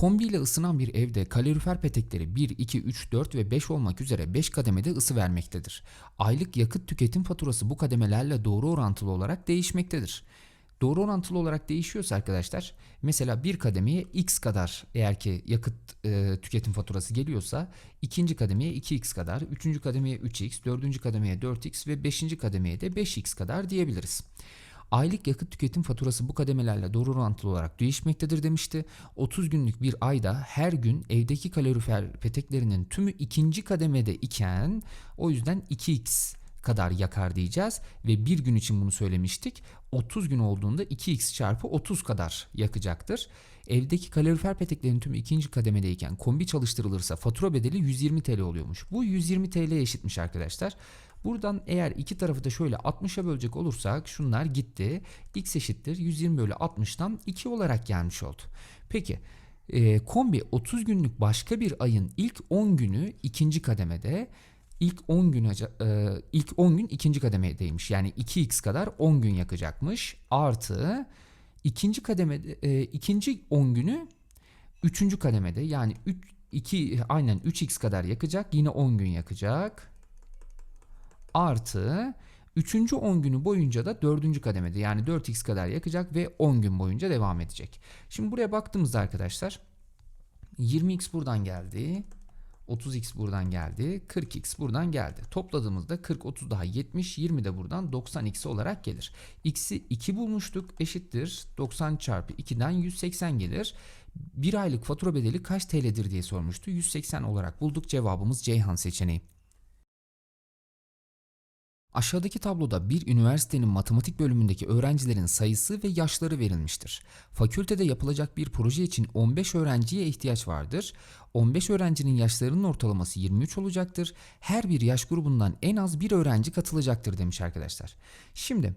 Kombi ile ısınan bir evde kalorifer petekleri 1, 2, 3, 4 ve 5 olmak üzere 5 kademede ısı vermektedir. Aylık yakıt tüketim faturası bu kademelerle doğru orantılı olarak değişmektedir. Doğru orantılı olarak değişiyorsa arkadaşlar mesela bir kademeye x kadar eğer ki yakıt e, tüketim faturası geliyorsa ikinci kademeye 2x kadar, üçüncü kademeye 3x, dördüncü kademeye 4x ve beşinci kademeye de 5x kadar diyebiliriz. Aylık yakıt tüketim faturası bu kademelerle doğru orantılı olarak değişmektedir demişti. 30 günlük bir ayda her gün evdeki kalorifer peteklerinin tümü ikinci kademede iken o yüzden 2x kadar yakar diyeceğiz ve bir gün için bunu söylemiştik. 30 gün olduğunda 2x çarpı 30 kadar yakacaktır. Evdeki kalorifer peteklerin tümü ikinci kademedeyken kombi çalıştırılırsa fatura bedeli 120 TL oluyormuş. Bu 120 TL eşitmiş arkadaşlar. Buradan eğer iki tarafı da şöyle 60'a bölecek olursak şunlar gitti. X eşittir 120 bölü 60'tan 2 olarak gelmiş oldu. Peki e, kombi 30 günlük başka bir ayın ilk 10 günü ikinci kademede ilk 10 gün e, ilk 10 gün ikinci kademedeymiş. Yani 2x kadar 10 gün yakacakmış. Artı ikinci kademede e, ikinci 10 günü üçüncü kademede yani 3 2 aynen 3x kadar yakacak. Yine 10 gün yakacak. Artı 3. 10 günü boyunca da 4. kademede yani 4x kadar yakacak ve 10 gün boyunca devam edecek. Şimdi buraya baktığımızda arkadaşlar 20x buradan geldi. 30x buradan geldi. 40x buradan geldi. Topladığımızda 40, 30 daha 70, 20 de buradan 90x olarak gelir. x'i 2 bulmuştuk eşittir. 90 çarpı 2'den 180 gelir. Bir aylık fatura bedeli kaç TL'dir diye sormuştu. 180 olarak bulduk. Cevabımız Ceyhan seçeneği. Aşağıdaki tabloda bir üniversitenin matematik bölümündeki öğrencilerin sayısı ve yaşları verilmiştir. Fakültede yapılacak bir proje için 15 öğrenciye ihtiyaç vardır. 15 öğrencinin yaşlarının ortalaması 23 olacaktır. Her bir yaş grubundan en az bir öğrenci katılacaktır demiş arkadaşlar. Şimdi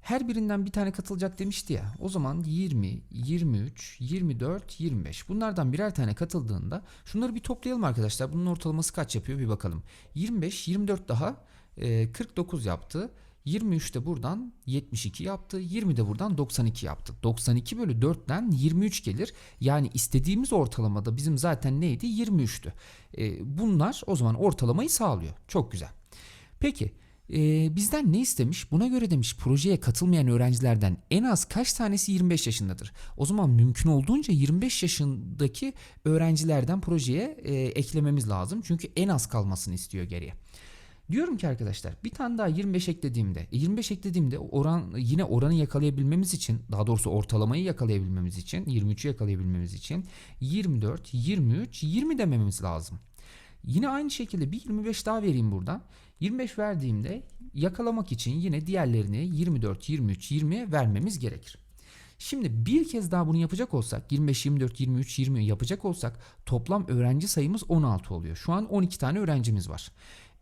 her birinden bir tane katılacak demişti ya. O zaman 20, 23, 24, 25. Bunlardan birer tane katıldığında şunları bir toplayalım arkadaşlar. Bunun ortalaması kaç yapıyor bir bakalım. 25, 24 daha e, 49 yaptı. 23 de buradan 72 yaptı. 20 de buradan 92 yaptı. 92 bölü 4'ten 23 gelir. Yani istediğimiz ortalamada bizim zaten neydi? 23'tü. E, bunlar o zaman ortalamayı sağlıyor. Çok güzel. Peki e, bizden ne istemiş? Buna göre demiş projeye katılmayan öğrencilerden en az kaç tanesi 25 yaşındadır? O zaman mümkün olduğunca 25 yaşındaki öğrencilerden projeye e, eklememiz lazım. Çünkü en az kalmasını istiyor geriye. Diyorum ki arkadaşlar bir tane daha 25 eklediğimde e, 25 eklediğimde oran yine oranı yakalayabilmemiz için daha doğrusu ortalamayı yakalayabilmemiz için 23'ü yakalayabilmemiz için 24, 23, 20 dememiz lazım. Yine aynı şekilde bir 25 daha vereyim buradan. 25 verdiğimde yakalamak için yine diğerlerini 24, 23, 20 vermemiz gerekir. Şimdi bir kez daha bunu yapacak olsak 25, 24, 23, 20 yapacak olsak toplam öğrenci sayımız 16 oluyor. Şu an 12 tane öğrencimiz var.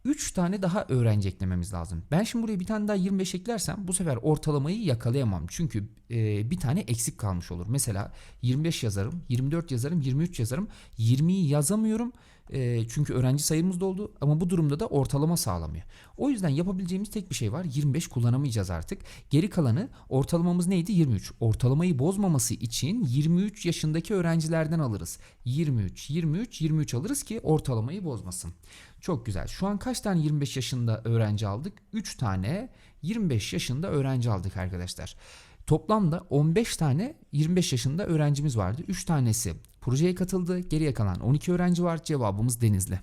3 tane daha öğrenci eklememiz lazım. Ben şimdi buraya bir tane daha 25 eklersem bu sefer ortalamayı yakalayamam. Çünkü e, bir tane eksik kalmış olur. Mesela 25 yazarım, 24 yazarım, 23 yazarım. 20'yi yazamıyorum. E, çünkü öğrenci sayımız doldu ama bu durumda da ortalama sağlamıyor. O yüzden yapabileceğimiz tek bir şey var. 25 kullanamayacağız artık. Geri kalanı ortalamamız neydi? 23. Ortalamayı bozmaması için 23 yaşındaki öğrencilerden alırız. 23, 23, 23 alırız ki ortalamayı bozmasın. Çok güzel. Şu an kaç tane 25 yaşında öğrenci aldık? 3 tane 25 yaşında öğrenci aldık arkadaşlar. Toplamda 15 tane 25 yaşında öğrencimiz vardı. 3 tanesi projeye katıldı. Geriye kalan 12 öğrenci var. Cevabımız Denizli.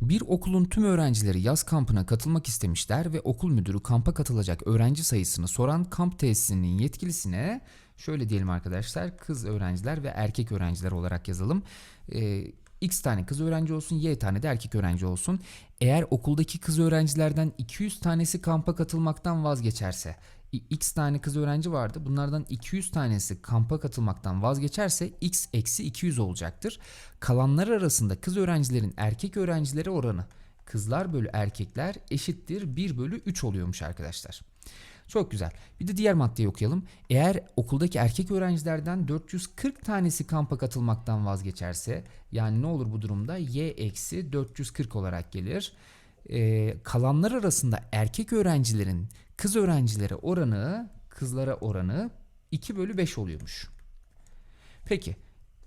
Bir okulun tüm öğrencileri yaz kampına katılmak istemişler ve okul müdürü kampa katılacak öğrenci sayısını soran kamp tesisinin yetkilisine şöyle diyelim arkadaşlar kız öğrenciler ve erkek öğrenciler olarak yazalım. Ee, X tane kız öğrenci olsun, Y tane de erkek öğrenci olsun. Eğer okuldaki kız öğrencilerden 200 tanesi kampa katılmaktan vazgeçerse, X tane kız öğrenci vardı. Bunlardan 200 tanesi kampa katılmaktan vazgeçerse X eksi 200 olacaktır. Kalanlar arasında kız öğrencilerin erkek öğrencilere oranı kızlar bölü erkekler eşittir 1 bölü 3 oluyormuş arkadaşlar. Çok güzel. Bir de diğer maddeyi okuyalım. Eğer okuldaki erkek öğrencilerden 440 tanesi kampa katılmaktan vazgeçerse yani ne olur bu durumda? Y eksi 440 olarak gelir. Ee, kalanlar arasında erkek öğrencilerin kız öğrencilere oranı kızlara oranı 2 bölü 5 oluyormuş. Peki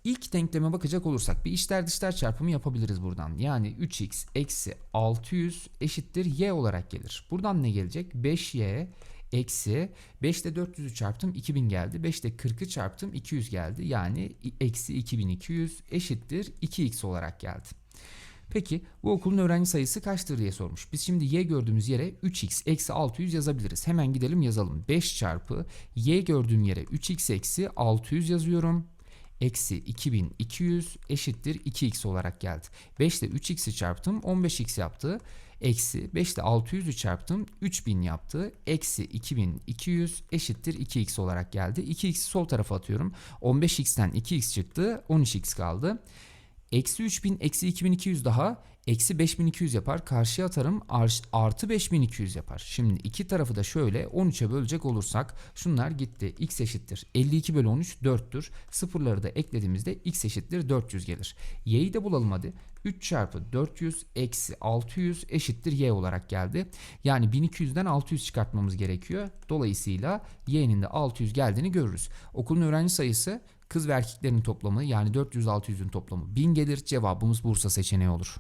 ilk denkleme bakacak olursak bir içler dışlar çarpımı yapabiliriz buradan. Yani 3x eksi 600 eşittir y olarak gelir. Buradan ne gelecek? 5y eksi 5 ile 400'ü çarptım 2000 geldi. 5 ile 40'ı çarptım 200 geldi. Yani eksi 2200 eşittir 2x olarak geldi. Peki bu okulun öğrenci sayısı kaçtır diye sormuş. Biz şimdi y gördüğümüz yere 3x eksi 600 yazabiliriz. Hemen gidelim yazalım. 5 çarpı y gördüğüm yere 3x eksi 600 yazıyorum. Eksi 2200 eşittir 2x olarak geldi. 5 ile 3x'i çarptım 15x yaptı. Eksi 5 ile 600'ü çarptım 3000 yaptı. Eksi 2200 eşittir 2x olarak geldi. 2x'i sol tarafa atıyorum. 15x'ten 2x çıktı 13x kaldı. Eksi 3000 eksi 2200 daha eksi 5200 yapar. Karşıya atarım ar- artı 5200 yapar. Şimdi iki tarafı da şöyle 13'e bölecek olursak şunlar gitti. x eşittir 52 bölü 13 4'tür. Sıfırları da eklediğimizde x eşittir 400 gelir. y'yi de bulalım hadi. 3 çarpı 400 eksi 600 eşittir y olarak geldi. Yani 1200'den 600 çıkartmamız gerekiyor. Dolayısıyla y'nin de 600 geldiğini görürüz. Okulun öğrenci sayısı kız ve erkeklerin toplamı yani 400-600'ün toplamı 1000 gelir. Cevabımız Bursa seçeneği olur.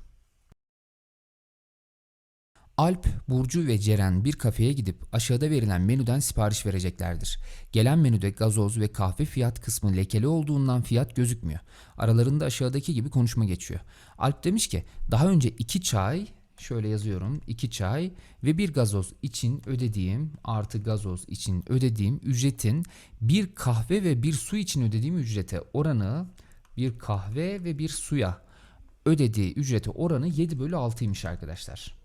Alp, Burcu ve Ceren bir kafeye gidip aşağıda verilen menüden sipariş vereceklerdir. Gelen menüde gazoz ve kahve fiyat kısmı lekeli olduğundan fiyat gözükmüyor. Aralarında aşağıdaki gibi konuşma geçiyor. Alp demiş ki daha önce 2 çay, şöyle yazıyorum 2 çay ve bir gazoz için ödediğim artı gazoz için ödediğim ücretin bir kahve ve bir su için ödediğim ücrete oranı bir kahve ve bir suya ödediği ücrete oranı 7 bölü 6'ymış arkadaşlar.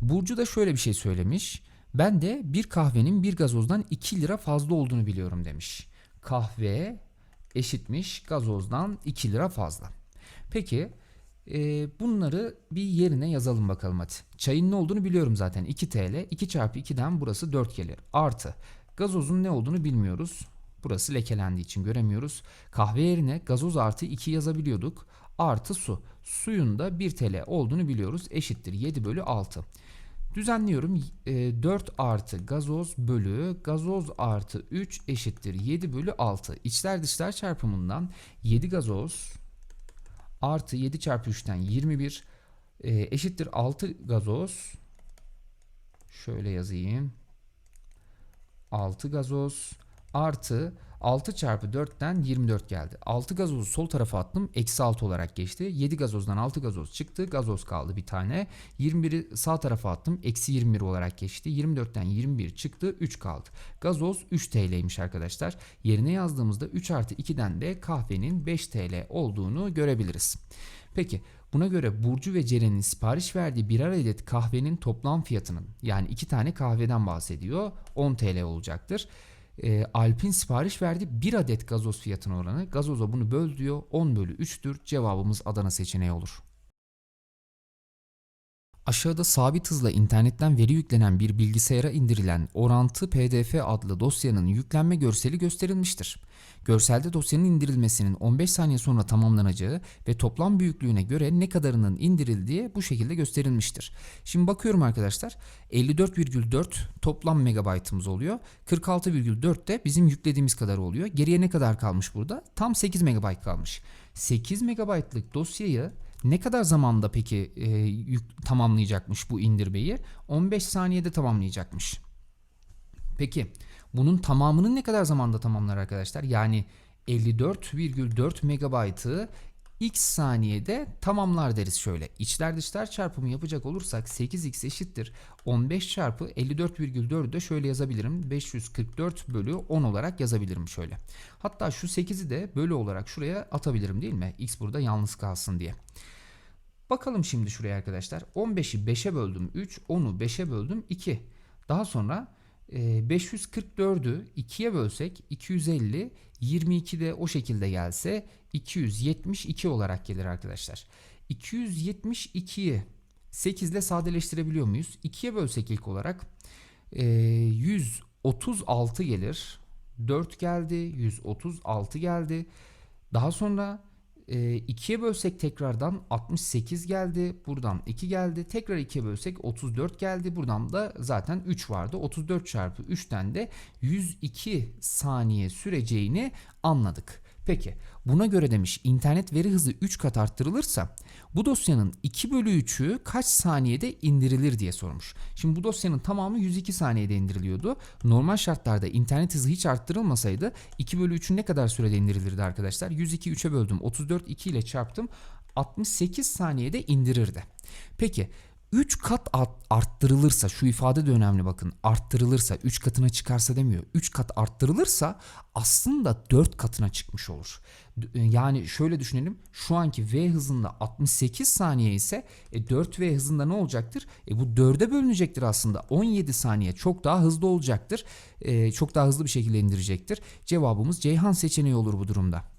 Burcu da şöyle bir şey söylemiş. Ben de bir kahvenin bir gazozdan 2 lira fazla olduğunu biliyorum demiş. Kahve eşitmiş gazozdan 2 lira fazla. Peki e, bunları bir yerine yazalım bakalım hadi. Çayın ne olduğunu biliyorum zaten 2 TL. 2 çarpı 2'den burası 4 gelir. Artı gazozun ne olduğunu bilmiyoruz. Burası lekelendiği için göremiyoruz. Kahve yerine gazoz artı 2 yazabiliyorduk. Artı su. Suyun da 1 TL olduğunu biliyoruz. Eşittir 7 bölü 6. Düzenliyorum. E, 4 artı gazoz bölü gazoz artı 3 eşittir 7 bölü 6. İçler dışlar çarpımından 7 gazoz artı 7 çarpı 3'ten 21 e, eşittir 6 gazoz. Şöyle yazayım. 6 gazoz artı 6 çarpı 4'ten 24 geldi. 6 gazozu sol tarafa attım. Eksi 6 olarak geçti. 7 gazozdan 6 gazoz çıktı. Gazoz kaldı bir tane. 21'i sağ tarafa attım. Eksi 21 olarak geçti. 24'ten 21 çıktı. 3 kaldı. Gazoz 3 TL'ymiş arkadaşlar. Yerine yazdığımızda 3 artı 2'den de kahvenin 5 TL olduğunu görebiliriz. Peki buna göre Burcu ve Ceren'in sipariş verdiği birer adet kahvenin toplam fiyatının yani 2 tane kahveden bahsediyor 10 TL olacaktır e, Alp'in sipariş verdiği bir adet gazoz fiyatına oranı. Gazoza bunu böl diyor. 10 bölü 3'tür. Cevabımız Adana seçeneği olur. Aşağıda sabit hızla internetten veri yüklenen bir bilgisayara indirilen orantı pdf adlı dosyanın yüklenme görseli gösterilmiştir. Görselde dosyanın indirilmesinin 15 saniye sonra tamamlanacağı ve toplam büyüklüğüne göre ne kadarının indirildiği bu şekilde gösterilmiştir. Şimdi bakıyorum arkadaşlar 54,4 toplam megabaytımız oluyor. 46,4 de bizim yüklediğimiz kadar oluyor. Geriye ne kadar kalmış burada? Tam 8 megabayt kalmış. 8 megabaytlık dosyayı ne kadar zamanda peki e, yük, tamamlayacakmış bu indirmeyi? 15 saniyede tamamlayacakmış. Peki bunun tamamını ne kadar zamanda tamamlar arkadaşlar? Yani 54,4 megabaytı x saniyede tamamlar deriz şöyle. İçler dışlar çarpımı yapacak olursak 8x eşittir 15 çarpı 54,4'ü de şöyle yazabilirim. 544 bölü 10 olarak yazabilirim şöyle. Hatta şu 8'i de bölü olarak şuraya atabilirim değil mi? x burada yalnız kalsın diye. Bakalım şimdi şuraya arkadaşlar. 15'i 5'e böldüm 3, 10'u 5'e böldüm 2. Daha sonra 544'ü 2'ye bölsek 250, 22 de o şekilde gelse 272 olarak gelir arkadaşlar. 272'yi 8 ile sadeleştirebiliyor muyuz? 2'ye bölsek ilk olarak 136 gelir. 4 geldi, 136 geldi. Daha sonra e, 2'ye bölsek tekrardan 68 geldi. Buradan 2 geldi. Tekrar 2'ye bölsek 34 geldi. Buradan da zaten 3 vardı. 34 çarpı 3'ten de 102 saniye süreceğini anladık. Peki buna göre demiş internet veri hızı 3 kat arttırılırsa bu dosyanın 2 bölü 3'ü kaç saniyede indirilir diye sormuş. Şimdi bu dosyanın tamamı 102 saniyede indiriliyordu. Normal şartlarda internet hızı hiç arttırılmasaydı 2 bölü 3'ü ne kadar sürede indirilirdi arkadaşlar? 102 3'e böldüm 34 2 ile çarptım 68 saniyede indirirdi. Peki 3 kat art- arttırılırsa şu ifade de önemli bakın arttırılırsa 3 katına çıkarsa demiyor 3 kat arttırılırsa aslında 4 katına çıkmış olur. D- Yani şöyle düşünelim şu anki V hızında 68 saniye ise e, 4V hızında ne olacaktır? E, bu 4'e bölünecektir aslında 17 saniye çok daha hızlı olacaktır E, çok daha hızlı bir şekilde indirecektir. Cevabımız Ceyhan seçeneği olur bu durumda.